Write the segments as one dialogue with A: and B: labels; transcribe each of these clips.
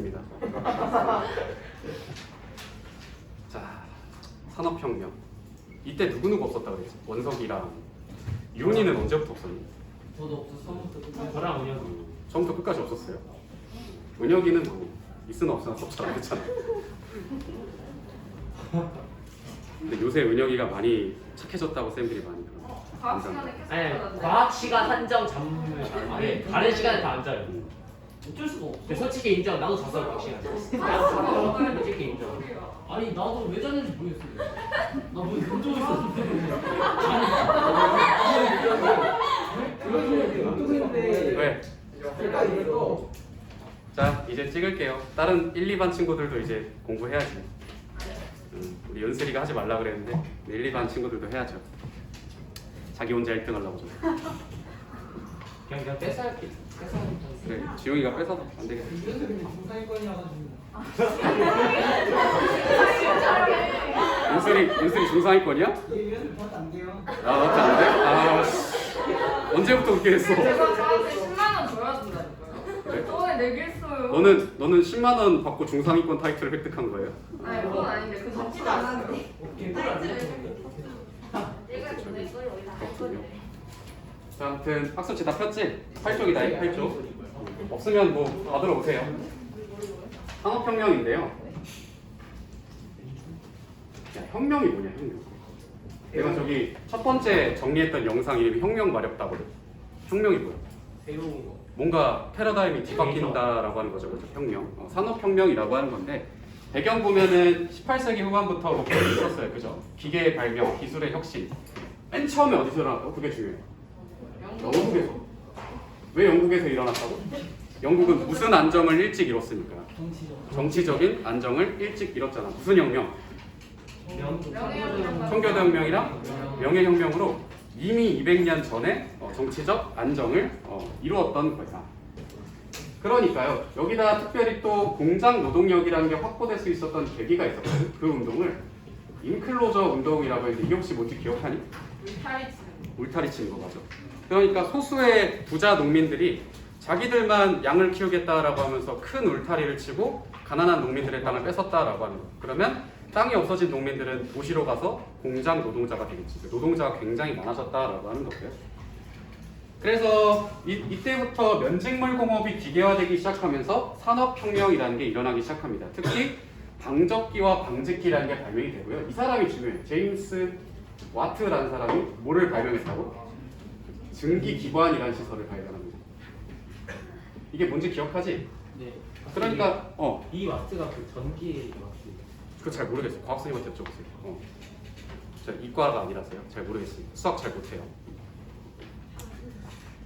A: 없습니다. 자, 산업혁명. 이때 누구누구 없었다 그랬지? 원석이랑 유은이는 언제부터 없었니?
B: 저도 없어 끝까지.
C: 저랑
A: 음, 처음부터 끝까지 없었어요. 은혁이는 뭐 있으나 없으나 잘안 했잖아. 근데 요새 은혁이가 많이 착해졌다고 쌤들이 많이 그러고.
D: 과학 시간에 계속
C: 아니. 과학 시간 한정 잠을 잘 아니 다른 시간에 다안 자요.
A: 음.
B: 어쩔 수가 없어.
C: 솔직히 인정 나도 잤어요 과학 시간. 솔직히 인정.
B: 아니 나도 왜 잤는지 모르겠어요. 나뭐 운동 있었는데.
A: 왜?
E: 이거
A: 자 이제 찍을게요. 다른 1, 2반 친구들도 이제 공부해야지. 음, 우리 연슬이가 하지 말라 그랬는데 1, 2반 친구들도 해야죠. 자기 혼자 1등 하려고 좀.
C: 그냥 그냥 뺏어 할게. 뺏어 할게.
A: 그래 지용이가 뺏어서 안
E: 공사이권이라가지고
A: 연슬이 연슬이 중상위권이야? 아 맞지 안 돼? 아 씨. 언제부터 그렇게 했어?
D: 제가 저한테 10만 원 줘야 된다니까요.
A: 그래?
D: 저번에 내겠어요.
A: 너는 너는 10만 원 받고 중상위권 타이틀을 획득한 거예요?
D: 아니 그건 아닌데 그
F: 받지도 않았는데.
D: 내가 보낼 거예요. 여기다 할
A: 그렇군요.
D: 건데.
A: 자, 아무튼 학습지 다 폈지? 8쪽이다, 8쪽. 없으면 뭐 받으러 오세요. 산업혁명인데요. 야, 혁명이 뭐냐, 혁명. 내가 저기 첫 번째 정리했던 영상 이름이 혁명 마렵다거든. 혁명이 뭐야?
C: 새로운 거.
A: 뭔가 패러다임이 뒤바뀐다라고 하는 거죠, 그죠? 혁명. 어, 산업혁명이라고 하는 건데 배경 보면은 18세기 후반부터 목표를 있었어요, 그죠? 기계의 발명, 기술의 혁신. 맨 처음에 어디서 일어났다고? 그게 중요해요. 영국에서. 왜 영국에서 일어났다고? 영국은 무슨 안정을 일찍.
B: 정치적.
A: 정치적인 안정을 일찍 이뤘잖아. 무슨 혁명? 청교도혁명이랑 명예혁명으로 이미 200년 전에 어, 정치적 안정을 어, 이루었던 거야. 그러니까요. 여기다 특별히 또 공장 노동력이라는 게 확보될 수 있었던 계기가 있었거든. 그 운동을 인클로저 운동이라고 했는데 이게 혹시 뭔지 기억하니?
D: 울타리 치는
A: 울타리 치는 거 맞아. 그러니까 소수의 부자 농민들이 자기들만 양을 키우겠다라고 하면서 큰 울타리를 치고 가난한 농민들의 땅을 뺏었다라고 하는 거. 그러면 땅이 없어진 농민들은 도시로 가서 공장 노동자가 되겠지. 그 노동자가 굉장히 많아졌다라고 하는 거고요. 그래서 이, 이때부터 면직물 공업이 기계화되기 시작하면서 산업혁명이라는 게 일어나기 시작합니다. 특히 방적기와 방직기라는 게 발명이 되고요. 이 사람이 중요해요. 제임스 와트라는 사람이 뭐를 발명했다고? 증기기관이라는 시설을 발견합니다. 이게 뭔지 기억하지?
C: 네.
A: 그러니까 어,
C: 이 와트가 그 전기 와트.
A: 그거 잘 모르겠어요. 과학 선생님한테 여쭤보세요. 어. 저 이과가 아니라서요. 잘 모르겠습니다. 수학 잘 못해요.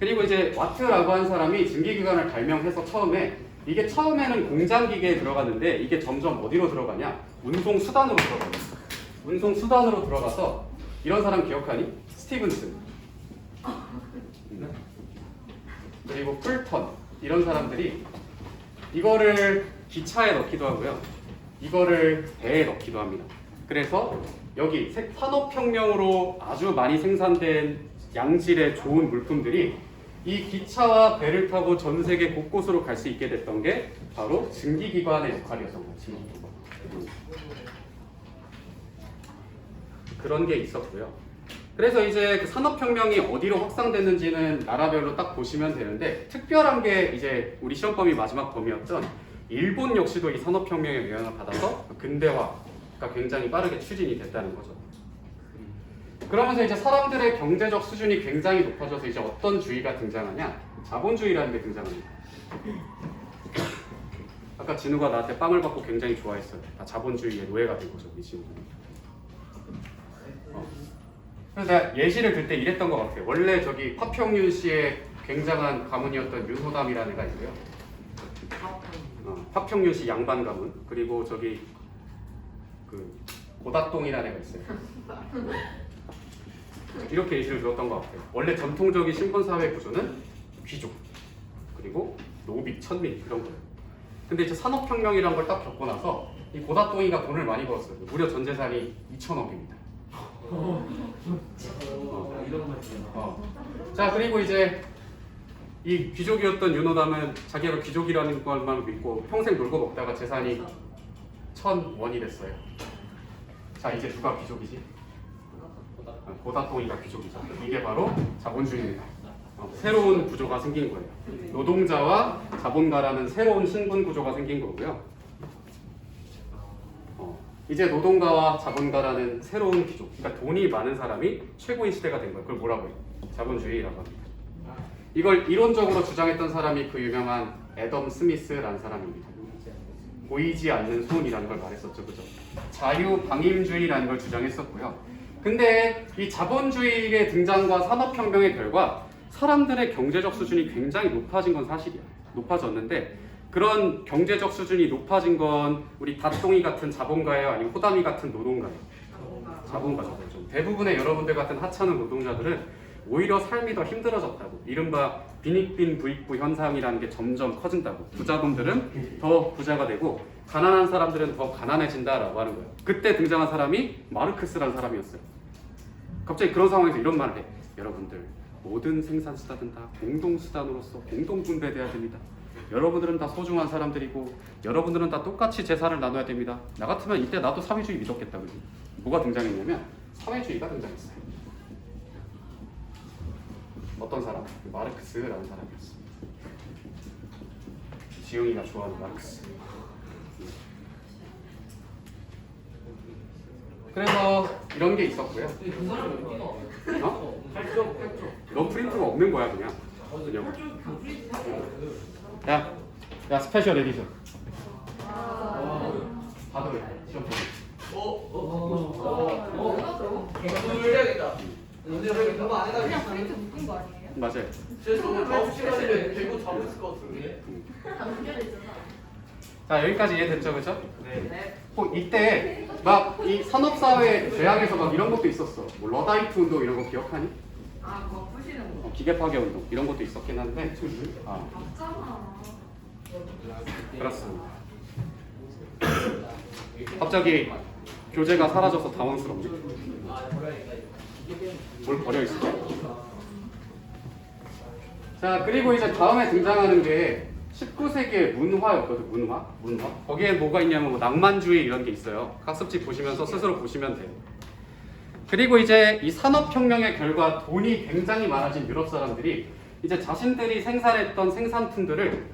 A: 그리고 이제 와트라고 한 사람이 증기기관을 발명해서 처음에 이게 처음에는 공장 기계에 들어갔는데 이게 점점 어디로 들어가냐? 운송 수단으로 들어가요. 운송 수단으로 들어가서 이런 사람 기억하니? 스티븐슨. 음. 그리고 풀턴 이런 사람들이 이거를 기차에 넣기도 하고요. 이거를 배에 넣기도 합니다. 그래서 여기 세- 산업혁명으로 아주 많이 생산된 양질의 좋은 물품들이 이 기차와 배를 타고 전 세계 곳곳으로 갈 수 있게 됐던 게 바로 증기기관의 역할이었던. 음. 그런 게 있었고요. 그래서 이제 그 산업혁명이 어디로 확산됐는지는 나라별로 딱 보시면 되는데 특별한 게 이제 우리 시험 범위 마지막 범위였던 일본 역시도 이 산업혁명의 영향을 받아서 근대화가 굉장히 빠르게 추진이 됐다는 거죠. 그러면서 이제 사람들의 경제적 수준이 굉장히 높아져서 이제 어떤 주의가 등장하냐? 자본주의라는 게 등장합니다. 아까 진우가 나한테 빵을 받고 굉장히 좋아했어요. 다 자본주의의 노예가 된 거죠, 이 친구는. 어. 그래서 내가 예시를 들 때 이랬던 것 같아요. 원래 저기 파평윤 씨의 굉장한 가문이었던 윤호담이라는 애가 있고요. 어, 파평윤 씨 양반 가문 그리고 저기 그 고다똥이라는 애가 있어요. 이렇게 예시를 들었던 것 같아요. 원래 전통적인 신분 사회 구조는 귀족 그리고 노비, 천민 그런 거예요. 근데 이제 산업혁명이라는 걸딱 겪고 나서 이 고다똥이가 돈을 많이 벌었어요. 무려 전 재산이 2천억입니다.
C: 아. 어.
A: 자 그리고 이제 이 귀족이었던 윤호담은 자기가 귀족이라는 것만 믿고 평생 놀고 먹다가 재산이 천 원이 됐어요. 자 이제 누가 귀족이지? 어, 고다통이가 귀족이죠. 이게 바로 자본주의입니다. 어, 새로운 구조가 생긴 거예요. 노동자와 자본가라는 새로운 신분 구조가 생긴 거고요. 어, 이제 노동가와 자본가라는 새로운 귀족, 그러니까 돈이 많은 사람이 최고인 시대가 된 거예요. 그걸 뭐라고 해요? 자본주의라고 합니다. 이걸 이론적으로 주장했던 사람이 그 유명한 애덤 스미스라는 사람입니다. 보이지 않는 손이라는 걸 말했었죠, 그죠? 자유 방임주의라는 걸 주장했었고요. 근데 이 자본주의의 등장과 산업혁명의 결과 사람들의 경제적 수준이 굉장히 높아진 건 사실이야. 높아졌는데 그런 경제적 수준이 높아진 건 우리 다똥이 같은 자본가예요, 아니면 호담이 같은 노동가예요? 자본가죠. 좀 대부분의 여러분들 같은 하찮은 노동자들은 오히려 삶이 더 힘들어졌다고. 이른바 빈익빈 부익부 현상이라는 게 점점 커진다고. 부자분들은 더 부자가 되고 가난한 사람들은 더 가난해진다라고 하는 거예요. 그때 등장한 사람이 마르크스라는 사람이었어요. 갑자기 그런 상황에서 이런 말을 해. 여러분들 모든 생산 수단은 다 공동 수단으로서 공동 분배돼야 됩니다. 여러분들은 다 소중한 사람들이고 여러분들은 다 똑같이 재산을 나눠야 됩니다. 나 같으면 이때 나도 사회주의 믿었겠다 그지? 뭐가 등장했냐면 사회주의가 등장했어요. 어떤 사람? 마르크스라는 사람이었어. 지영이가 좋아하는 마르크스. 그래서 이런 게 있었고요. 어? 넌 프린트가 없는 거야 그냥. 그냥. 야, 야 스페셜 에디션.
B: 와.
A: 받으래 시험
B: 어?
C: 해야겠다.
E: 오늘 해가지고
D: 그냥 프린트 묶은 거 아니에요?
A: 맞아요.
C: 그래서 오늘 다음 시간에 대구 잡았을 것 같은데.
A: 자 여기까지 이해됐죠, 그죠?
D: 네.
A: 어, 이때 막 이 산업사회 대학에서 막 이런 것도 있었어. 뭐 러다이트 운동 이런 거 기억하니?
D: 아, 그거 푸시는 거.
A: 어, 기계 파괴 운동 이런 것도 있었긴 한데.
D: 아.
A: 그렇습니다. 갑자기 교재가 사라져서 당황스럽네. 뭘 버려 있어? 자 그리고 이제 다음에 등장하는 게 19세기의 문화였거든 문화 문화 거기에 뭐가 있냐면 뭐 낭만주의 이런 게 있어요 학습지 보시면서 스스로 보시면 돼요 그리고 이제 이 산업혁명의 결과 돈이 굉장히 많아진 유럽 사람들이 이제 자신들이 생산했던 생산품들을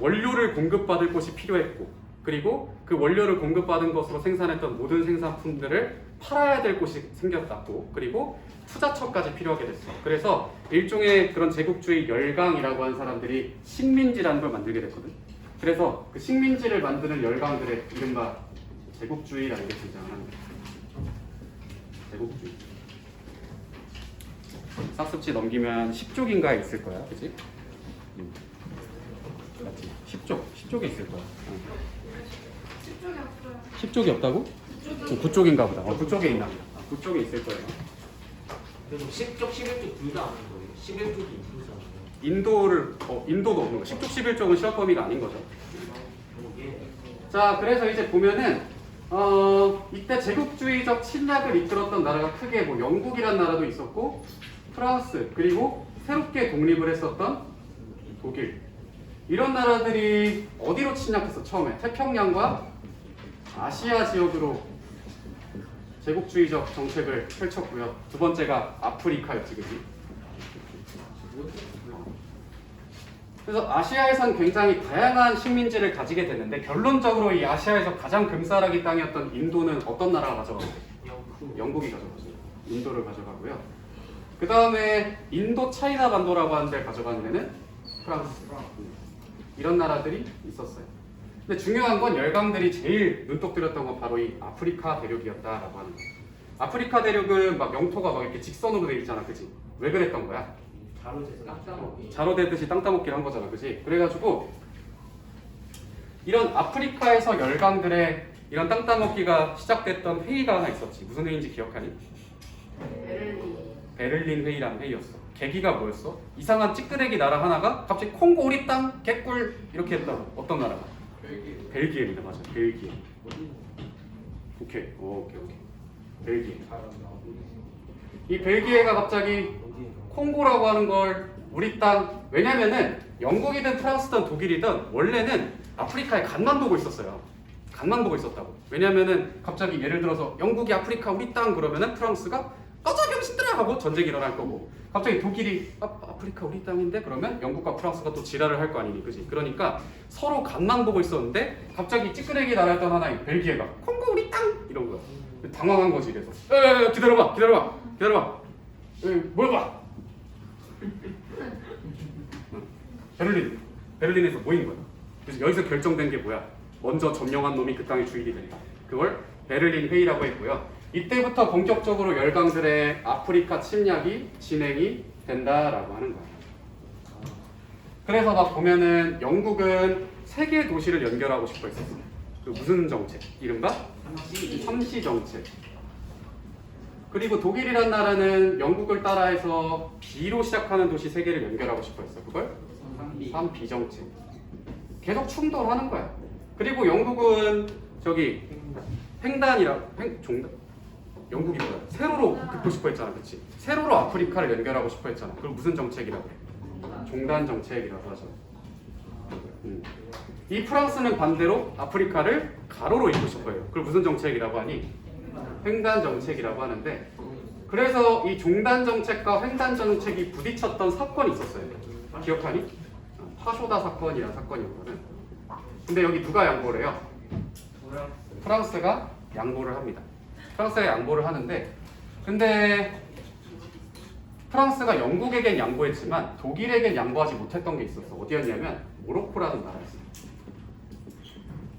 A: 원료를 공급받을 곳이 필요했고 그리고 그 원료를 공급받은 것으로 생산했던 모든 생산품들을 팔아야 될 곳이 생겼다고 그리고 투자처까지 필요하게 됐어. 그래서 일종의 그런 제국주의 열강이라고 하는 사람들이 식민지라는 걸 만들게 됐거든. 그래서 그 식민지를 만드는 열강들의 이른바 제국주의라는 게 등장을 합니다. 제국주의. 싹습지 넘기면 10쪽인가에 있을 거야, 그지? 음. 맞지? 10쪽, 10쪽에 있을 거야. 응.
D: 집중이 없어요.
A: 10쪽이 없다고? 9쪽인가 보다. 어, 9쪽에 있나? 아, 9쪽에 있을 거예요.
C: 그럼 10쪽, 11쪽 둘 다 아는 거예요. 11쪽이 있잖아요.
A: 인도를 어, 인도도 없는 거. 10쪽 11쪽은 시험 범위가 아닌 거죠.
C: 그게
A: 자, 그래서 이제 보면은 어, 이때 제국주의적 침략을 이끌었던 나라가 크게 뭐 영국이란 나라도 있었고 프랑스 그리고 새롭게 독립을 했었던 독일 이런 나라들이 어디로 침략했어 처음에 태평양과 아시아 지역으로 제국주의적 정책을 펼쳤고요. 두 번째가 아프리카였지, 그지? 그래서 아시아에선 굉장히 다양한 식민지를 가지게 됐는데 결론적으로 이 아시아에서 가장 금싸라기 땅이었던 인도는 어떤 나라가 가져가고 영국이 가져가죠. 인도를 가져가고요. 그 다음에 인도 차이나 반도라고 하는 데를 가져가는 데는 프랑스. 이런 나라들이 있었어요. 근데 중요한 건 열강들이 제일 눈독 들였던 건 바로 이 아프리카 대륙이었다라고 하는 거예요. 아프리카 대륙은 막 영토가 막 이렇게 직선으로 돼 있잖아, 그지? 왜 그랬던 거야? 자로 되듯이 땅 따먹기를 한 거잖아, 그지? 그래가지고 이런 아프리카에서 열강들의 이런 땅 따먹기가 시작됐던 회의가 하나 있었지. 무슨 회의인지 기억하니?
D: 베를린.
A: 베를린 회의라는 회의였어. 계기가 뭐였어? 이상한 찌끄레기 나라 하나가 갑자기 콩고 우리 땅 개꿀 이렇게 했다고. 어떤 나라가? 벨기에입니다, 맞아. 벨기에. 오케이, 오, 오케이, 오케이. 벨기에. 이 벨기에가 갑자기 콩고라고 하는 걸 우리 땅 왜냐면은 영국이든 프랑스든 독일이든 원래는 아프리카에 간만 보고 있었어요. 간만 보고 있었다고. 왜냐면은 갑자기 예를 들어서 영국이 아프리카 우리 땅 그러면은 프랑스가 꺼져 병신들아 하고 전쟁이 일어날 거고 갑자기 독일이 아, 아프리카 우리 땅인데 그러면 영국과 프랑스가 또 지랄을 할 거 아니니 그지? 그러니까 서로 간만 보고 있었는데 갑자기 찌끄레기 나라였던 하나인 벨기에가 콩고 우리 땅 이런 거야. 당황한 거지 그래서 에 기다려봐 기다려봐 기다려봐 에, 뭘 봐? 베를린 베를린에서 모인 거야. 그래서 여기서 결정된 게 뭐야? 먼저 점령한 놈이 그 땅의 주인이 된다. 그걸 베를린 회의라고 했고요. 이때부터 본격적으로 열강들의 아프리카 침략이 진행이 된다라고 하는 거야. 그래서 막 보면은 영국은 세 개의 도시를 연결하고 싶어 했었어. 그 무슨 정책? 이른바 삼시 정책. 그리고 독일이란 나라는 영국을 따라해서 B로 시작하는 도시 세 개를 연결하고 싶어 했어. 그걸 3B 정책. 계속 충돌하는 거야. 그리고 영국은 저기 횡단이라 횡 종단 영국이 뭐야? 세로로 긋고 싶어 했잖아, 그렇지? 세로로 아프리카를 연결하고 싶어 했잖아. 그걸 무슨 정책이라고 해? 종단 정책이라고 하죠. 음. 이 프랑스는 반대로 아프리카를 가로로 잇고 싶어요. 그걸 무슨 정책이라고 하니? 횡단 정책이라고 하는데 그래서 이 종단 정책과 횡단 정책이 부딪혔던 사건이 있었어요. 기억하니? 어, 파쇼다 사건이라는 사건이었거든. 근데 여기 누가 양보를 해요? 프랑스가 양보를 합니다. 프랑스가 양보를 하는데 근데 프랑스가 영국에겐 양보했지만 독일에겐 양보하지 못했던 게 있었어. 어디였냐면 모로코라는 나라였어.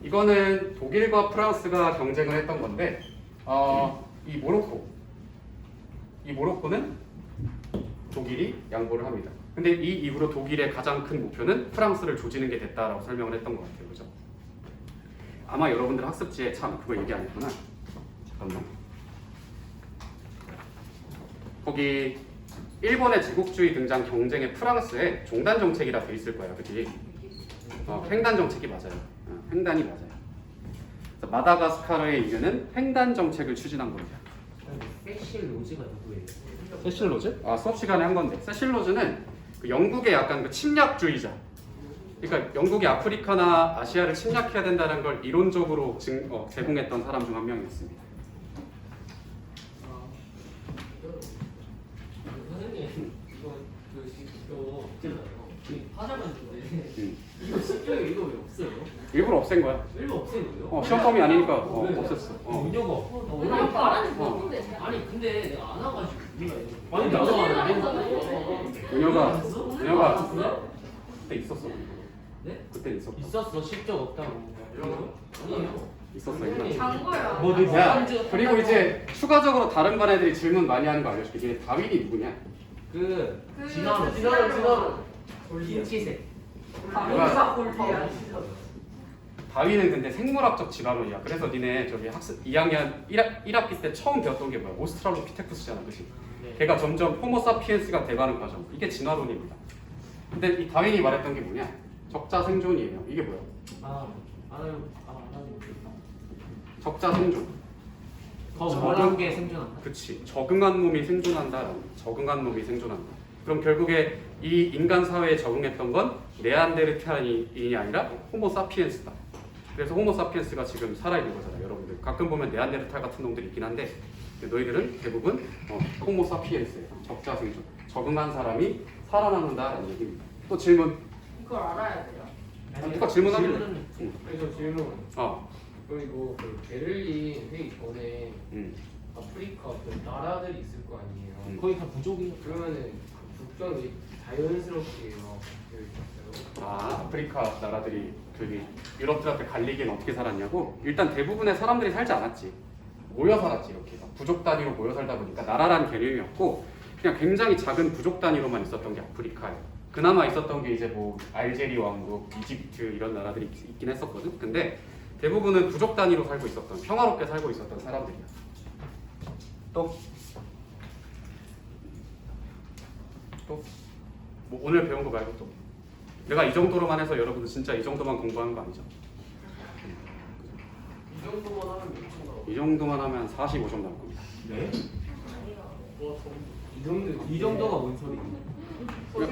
A: 이거는 독일과 프랑스가 경쟁을 했던 건데 어, 이 모로코 이 모로코는 독일이 양보를 합니다. 근데 이 이후로 독일의 가장 큰 목표는 프랑스를 조지는 게 됐다라고 설명을 했던 것 같아요. 그죠? 아마 여러분들 학습지에 참 그거 얘기 안 했구나. 잠깐만. 거기 일본의 제국주의 등장 경쟁의 프랑스에 종단 정책이라 돼 있을 거야, 그지? 어, 횡단 정책이 맞아요. 어, 횡단이 맞아요. 마다가스카르의 이유는 횡단 정책을 추진한 겁니다.
C: 세실 로즈가 누구예요?
A: 세실 로즈? 아 수업 시간에 한 건데 세실 로즈는 그 영국의 약간 그 침략주의자. 그러니까 영국이 아프리카나 아시아를 침략해야 된다는 걸 이론적으로 증, 어, 제공했던 사람 중 한 명이었습니다.
B: 선생님 이거 그 이거 있잖아요. 이 화장하는데
A: 음.
B: 이거 왜 없어요?
A: 일부러 없앤 거야.
B: 일부 없앤 거예요?
A: 어, 시험 범위 아니니까 어,
B: 왜?
A: 없앴어. 어.
B: 은혁아.
D: 어, 나나 말하는
A: 어.
D: 거 같은데.
B: 아니 근데 내가 안 와가지고 우리가 이거
C: 아니, 나도
B: 안안
D: 했어.
A: 은혁아, 은혁아
B: 그래?
A: 그때 있었어.
B: 네?
A: 그때 있었어.
C: 있었어 실적 없다고.
B: 아니에요.
A: 있었어. 있었어.
D: 간 거야.
C: 뭐, 네,
A: 야, 그리고 이제 추가적으로 다른 반 애들이 질문 많이 하는 거 알려줄게. 얘 다윈이 누구냐?
C: 그
D: 그
C: 진화로
D: 진화로, 진화로.
C: 김치색.
D: 아, 골리 야.
A: 다윈은 근데 생물학적 진화론이야. 그래서 니네 저기 학습 2학년 1학, 1학기 때 처음 배웠던 게 뭐야? 오스트랄로피테쿠스잖아, 그렇지?
C: 네.
A: 걔가 점점 호모사피엔스가 돼가는 과정. 이게 진화론입니다. 근데 이 다윈이 말했던 게 뭐냐? 적자 생존이에요. 이게 뭐야?
B: 아 알아요. 아 알아요.
A: 적자 생존.
C: 더 원한 게 생존한다.
A: 그치. 적응한 놈이 생존한다. 적응한 놈이 생존한다. 그럼 결국에 이 인간 사회에 적응했던 건 네안데르탈인이 아니라 호모사피엔스다. 그래서 호모 사피엔스가 지금 살아있는 거잖아, 여러분들. 가끔 보면 네안데르탈 같은 놈들이 있긴 한데 너희들은 대부분 어, 호모 사피엔스예요. 적자 생존. 적응한 사람이 살아남는다라는 얘기입니다. 또 질문.
D: 이걸 알아야 돼요.
A: 아, 누가 질문하길래?
C: 질문은
A: 응.
F: 그래서 질문.
A: 어.
F: 그리고 그 베를린 회의 전에
A: 음.
F: 아프리카 그 나라들이 있을 거 아니에요.
A: 음.
C: 거의 다 부족이에요.
F: 그러면은 국경이 자연스럽게.
A: 아, 아프리카 나라들이 저기 유럽들한테 갈리기엔 어떻게 살았냐고? 일단 대부분의 사람들이 살지 않았지. 모여 살았지 이렇게 부족 단위로 모여 살다 보니까 나라라는 개념이 없고 그냥 굉장히 작은 부족 단위로만 있었던 게 아프리카예요. 그나마 있었던 게 이제 뭐 알제리 왕국, 이집트 이런 나라들이 있- 있긴 했었거든. 근데 대부분은 부족 단위로 살고 있었던 평화롭게 살고 있었던 사람들이야. 또 또? 뭐 오늘 배운 거 말고 또? 내가 이 정도로만 해서 여러분들 진짜 이 정도만 공부하는 거 아니죠?
F: 이 정도만 하면 몇점 나와?
A: 이 정도만 하면 45점 나올 겁니다.
C: 네?
F: 이 정도
C: 이 정도가 뭔 소리?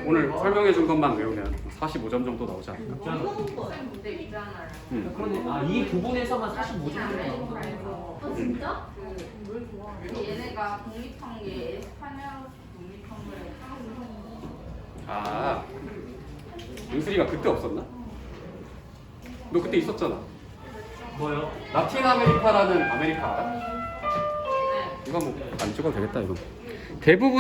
A: 오늘 설명해 준 것만 외우면 45점 정도 나오지 않을까?
D: 문제 있잖아요.
A: 음.
C: 그런데 아이 부분에서만 45점 정도 나온다.
G: 어 진짜?
D: 그 얘네가 독립한 게 에스파냐로 독립한 거예요.
A: 아, 윤슬이가 그때 없었나? 너 그때 있었잖아.
C: 뭐요?
A: 라틴 아메리카라는 아메리카 알아?
D: 네.
A: 이거 뭐안 찍어도 되겠다 이거. 대부분